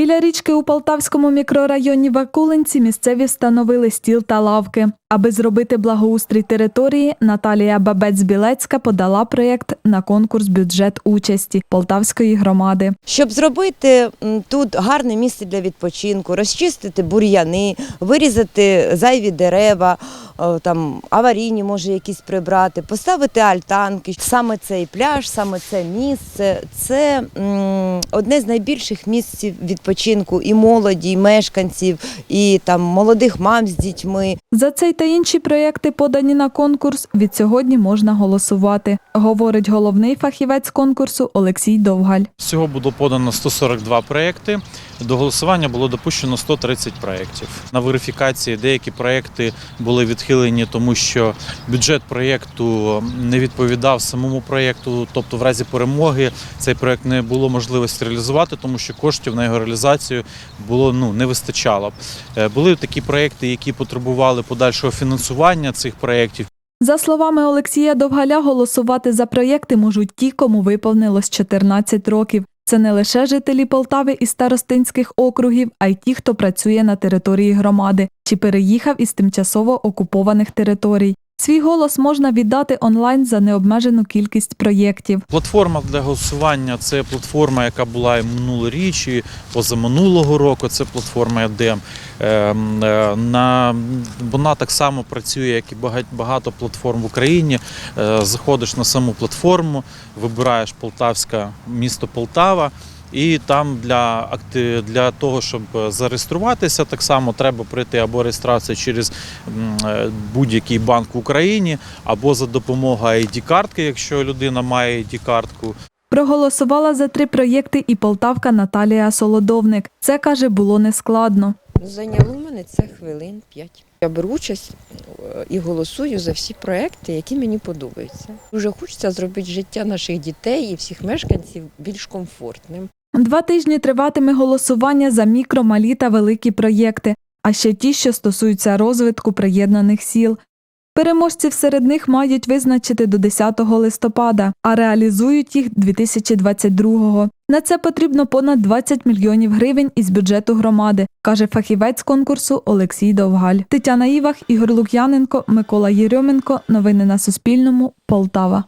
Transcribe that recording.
Біля річки у Полтавському мікрорайоні Вакулинці місцеві встановили стіл та лавки. Аби зробити благоустрій території, Наталія Бабець-Білецька подала проєкт на конкурс бюджет участі Полтавської громади. Щоб зробити тут гарне місце для відпочинку, розчистити бур'яни, вирізати зайві дерева, там аварійні може якісь прибрати, поставити альтанки. Саме цей пляж, саме це місце це м, одне з найбільших місць відпочинку і молоді, і мешканців, і там молодих мам з дітьми. За цей та інші проєкти, подані на конкурс, від сьогодні можна голосувати, говорить головний фахівець конкурсу Олексій Довгаль. Всього було подано 142 проекти. До голосування було допущено 130 проєктів. На верифікації деякі проекти були відхилені, тому що бюджет проєкту не відповідав самому проєкту. Тобто, в разі перемоги цей проєкт не було можливості реалізувати, тому що коштів на його реалізацію було ну не вистачало. Е, Були такі проєкти, які потребували подальшого фінансування цих проєктів. За словами Олексія Довгаля, голосувати за проєкти можуть ті, кому виповнилось 14 років. Це не лише жителі Полтави і старостинських округів, а й ті, хто працює на території громади чи переїхав із тимчасово окупованих територій. Свій голос можна віддати онлайн за необмежену кількість проєктів. Платформа для голосування це платформа, яка була і минулоріч, і позаминулого року. Це платформа ЕДЕМ. Ем, е, На вона так само працює, як і багато платформ в Україні. Е, Заходиш на саму платформу, вибираєш Полтавська місто Полтава. І там для акти для того, щоб зареєструватися, так само треба пройти або реєстрацію через е, будь-який банк в Україні, або за допомогою ID-картки, якщо людина має ID-картку. Проголосувала за три проєкти і полтавка Наталія Солодовник. Це каже, було нескладно. Зайняло мене це хвилин п'ять. Я беру участь е, і голосую за всі проекти, які мені подобаються. Дуже хочеться зробити життя наших дітей і всіх мешканців більш комфортним. Два тижні триватиме голосування за мікро, малі та великі проєкти, а ще ті, що стосуються розвитку приєднаних сіл. Переможців серед них мають визначити до 10 листопада, а реалізують їх 2022-го. На це потрібно понад 20 мільйонів гривень із бюджету громади, каже фахівець конкурсу Олексій Довгаль. Тетяна Івах, Ігор Лук'яненко, Микола Єрьоменко. Новини на Суспільному. Полтава.